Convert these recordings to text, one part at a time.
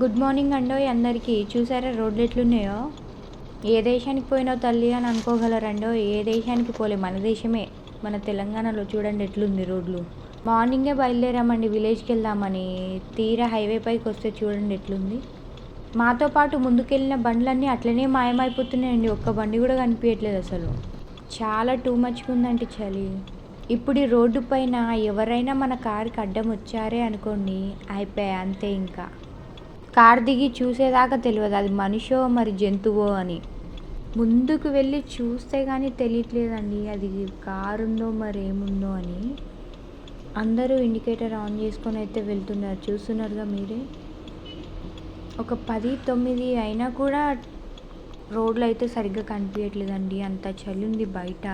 Good morning అండోయ్ అందరికీ. చూసారా రోడ్లు ఎట్లున్నాయో? ఏ దేశానికి పోయినావు తల్లి అని అనుకోగలరండో ఏ దేశానికి పోలే? మన దేశమే. మన తెలంగాణలో చూడండి ఎట్లుంది రోడ్లు. మార్నింగే బయలుదేరామండి విలేజ్కి వెళ్దామని. తీరా హైవే పైకి వస్తే చూడండి ఎట్లుంది. మాతో పాటు ముందుకెళ్ళిన బండ్లన్నీ అట్లనే మాయమైపోతున్నాయండి. ఒక్క బండి కూడా కనిపించట్లేదు అసలు. చాలా టూ మచ్గా ఉందంటే చలి. ఇప్పుడు ఈ రోడ్డు పైన ఎవరైనా మన కారుకి అడ్డం వచ్చారే అనుకోండి అయిపోయా అంతే ఇంకా. కార్ దిగి చూసేదాకా తెలియదు అది మనిషో మరి జంతువో అని. ముందుకు వెళ్ళి చూస్తే కానీ తెలియట్లేదండి. అది కారు ఉందో మరి ఏముందో అని. అందరూ ఇండికేటర్ ఆన్ చేసుకొని అయితే వెళ్తున్నారు. చూస్తున్నారుగా మీరే? ఒక పది తొమ్మిది అయినా కూడా రోడ్లు అయితే సరిగ్గా కనిపించట్లేదండి అంత చలి ఉంది బయట.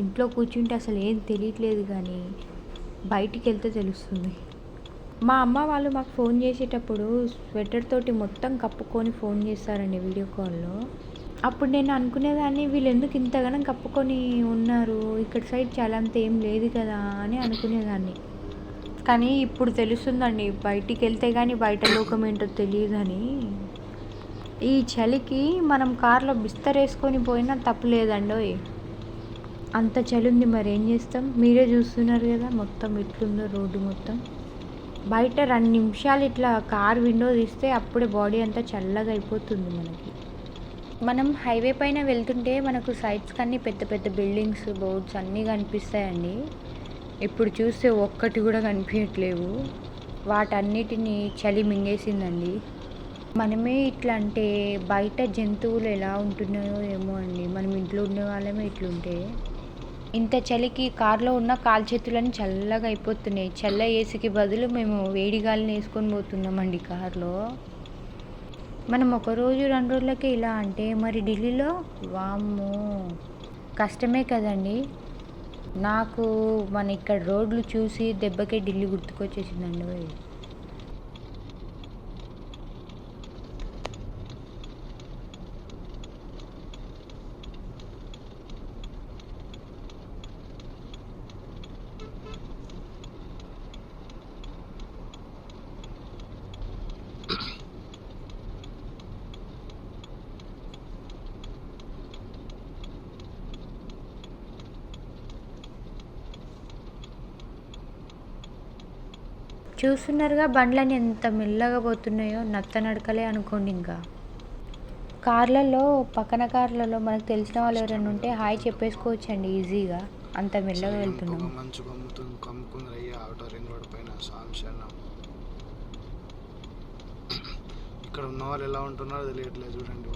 ఇంట్లో కూర్చుంటే అసలు ఏం తెలియట్లేదు కానీ బయటికి వెళ్తే తెలుస్తుంది. మా అమ్మ వాళ్ళు మాకు ఫోన్ చేసేటప్పుడు స్వెటర్ తోటి మొత్తం కప్పుకొని ఫోన్ చేస్తారండి వీడియో కాల్లో. అప్పుడు నేను అనుకునేదాన్ని వీళ్ళు ఎందుకు ఇంతగానం కప్పుకొని ఉన్నారు? ఇక్కడ సైడ్ చాలా అంత ఏం లేదు కదా అని అనుకునేదాన్ని. కానీ ఇప్పుడు తెలుస్తుందండి బయటికి వెళ్తే కానీ బయట లోకం ఏంటో తెలియదని. ఈ చలికి మనం కార్లో బిస్తరేసుకొని పోయినా తప్పలేదండో అంత చలి ఉంది మరి ఏం చేస్తాం? మీరే చూస్తున్నారు కదా మొత్తం ఎట్లుందో రోడ్డు మొత్తం. బయట రెండు నిమిషాలు ఇట్లా కార్ విండో తీస్తే అప్పుడే బాడీ అంతా చల్లగా అయిపోతుంది మనకి. మనం హైవే పైన వెళ్తుంటే మనకు సైడ్స్ కన్నీ పెద్ద పెద్ద బిల్డింగ్స్ బోర్డ్స్ అన్నీ కనిపిస్తాయండి. ఇప్పుడు చూస్తే ఒక్కటి కూడా కనిపించట్లేవు. వాటన్నిటిని చలి మింగేసిందండి. మనమే ఇట్లా అంటే బయట జంతువులు ఎలా ఉంటున్నాయో ఏమో అండి. మనం ఇంట్లో ఉండే వాళ్ళమే ఇట్లుంటే. ఇంత చలికి కారులో ఉన్న కాలు చేతులని చల్లగా అయిపోతున్నాయి. చల్ల ఏసీకి బదులు మేము వేడి గాలిని వేసుకొని పోతున్నామండి కార్లో. మనం ఒక రోజు రెండు రోజులకే ఇలా అంటే మరి ఢిల్లీలో? వామ్మో! కష్టమే కదండి. నాకు మన ఇక్కడ రోడ్లు చూసి దెబ్బకే ఢిల్లీ గుర్తుకొచ్చేసిందండి చూస్తున్నారుగా బండ్లని ఎంత మెల్లగా పోతున్నాయో నత్త నడకలే అనుకోండి ఇంకా. కార్లలో పక్కన కార్లలో మనకు తెలిసిన వాళ్ళు ఎవరైనా ఉంటే హాయ్ చెప్పేసుకోవచ్చండి ఈజీగా. అంత మెల్లగా వెళ్తున్నాం. పొగ మంచు కమ్ముతుంది కమ్ముకుంది అయ్యా అవుటర్ రింగ్ రోడ్ పైన సాంశనం ఇక్కడ ఉన్న వాళ్ళు ఎలా ఉంటున్నారో తెలియట్లేదు చూడండి.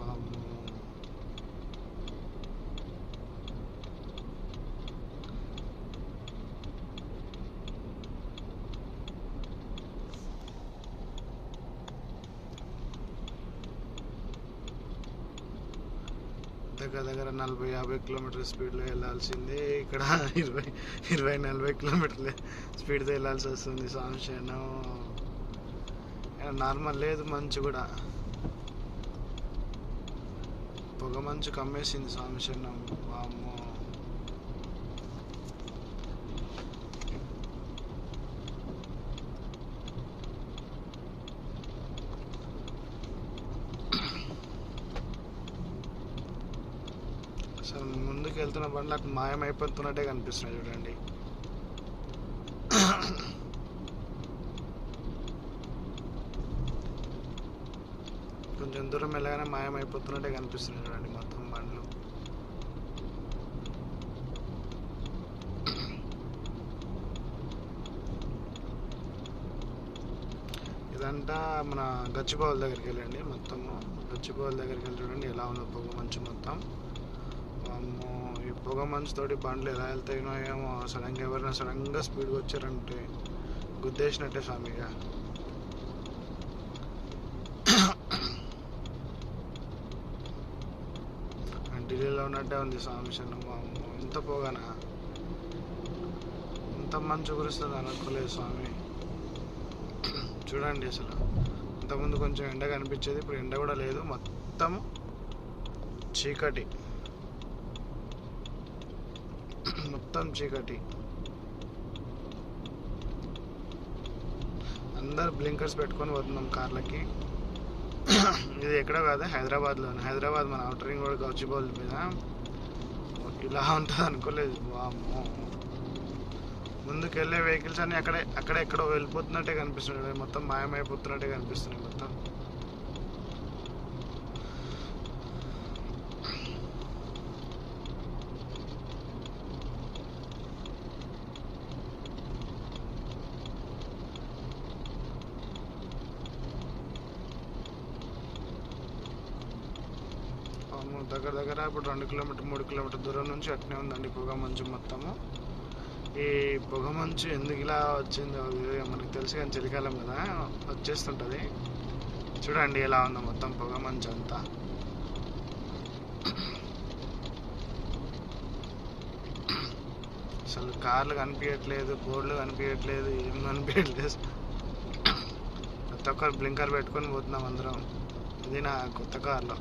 దగ్గర దగ్గర నలభై యాభై కిలోమీటర్ స్పీడ్లో వెళ్ళాల్సిందే. ఇక్కడ ఇరవై ఇరవై నలభై కిలోమీటర్ల స్పీడ్తో వెళ్ళాల్సి వస్తుంది సంశయం నార్మల్ లేదు మంచు కూడా. పొగ మంచు కమ్మేసింది సంశయం వామ్మో. అసలు ముందుకు వెళ్తున్న బండ్లు అక్కడ మాయమైపోతున్నట్టే కనిపిస్తున్నాయి చూడండి. కొంచెం దూరం వెళ్ళగానే మాయమైపోతున్నట్టే కనిపిస్తున్నాయి చూడండి మొత్తం బండ్లు. ఇదంతా మన గచ్చిబౌల్ దగ్గరికి వెళ్ళండి మొత్తము. గచ్చిబౌల్ దగ్గరికి వెళ్ళి చూడండి ఎలా ఉందో పొగ మంచు మొత్తం. అమ్మో ఈ పొగ మంచుతోటి బండ్లు ఎలా వెళ్తాయినో ఏమో సడన్గా ఎవరైనా సడన్గా స్పీడ్గా వచ్చారంటే గుద్దేసినట్టే స్వామిగా ఢిల్లీలో ఉన్నట్టే ఉంది స్వామి వామ్మో ఇంత పొగనా? ఇంత మంచు కురుస్తుంది అనుకోలేదు స్వామి. చూడండి అసలు. ఇంతకుముందు కొంచెం ఎండ కనిపించేది ఇప్పుడు ఎండ కూడా లేదు. మొత్తం చీకటి. మొత్తం చీకటి. అందరు బ్లింకర్స్ పెట్టుకొని పోతున్నాం కార్లకి. ఇది ఎక్కడ కాదు హైదరాబాద్లో హైదరాబాద్ మన అవుటర్ రింగ్ రోడ్ గౌచిబౌల్ మీద. ఇలా ఉంటుంది అనుకోలేదు. వామ్మో. ముందుకు వెళ్ళే వెహికల్స్ అన్నీ అక్కడే అక్కడే ఎక్కడో వెళ్ళిపోతున్నట్టే కనిపిస్తున్నాయి. మొత్తం మాయమైపోతున్నట్టే కనిపిస్తున్నాయి మొత్తం. దగ్గర దగ్గర ఇప్పుడు రెండు కిలోమీటర్ మూడు కిలోమీటర్ దూరం నుంచి అట్నే ఉందండి పొగ మంచు మొత్తము. ఈ పొగ మంచు ఎందుకు ఇలా వచ్చిందో మనకు తెలుసు కానీ చలికాలం కదా వచ్చేస్తుంటుంది. చూడండి ఎలా ఉందో మొత్తం పొగ మంచు అంతా. అసలు కార్లు కనిపించట్లేదు బోర్డులు కనిపించట్లేదు ఏం కనిపించట్లేదు. ప్రతి ఒక్కరు బ్లింకర్ పెట్టుకొని పోతున్నాం అందరం. ఇది నా కొత్త కార్లో.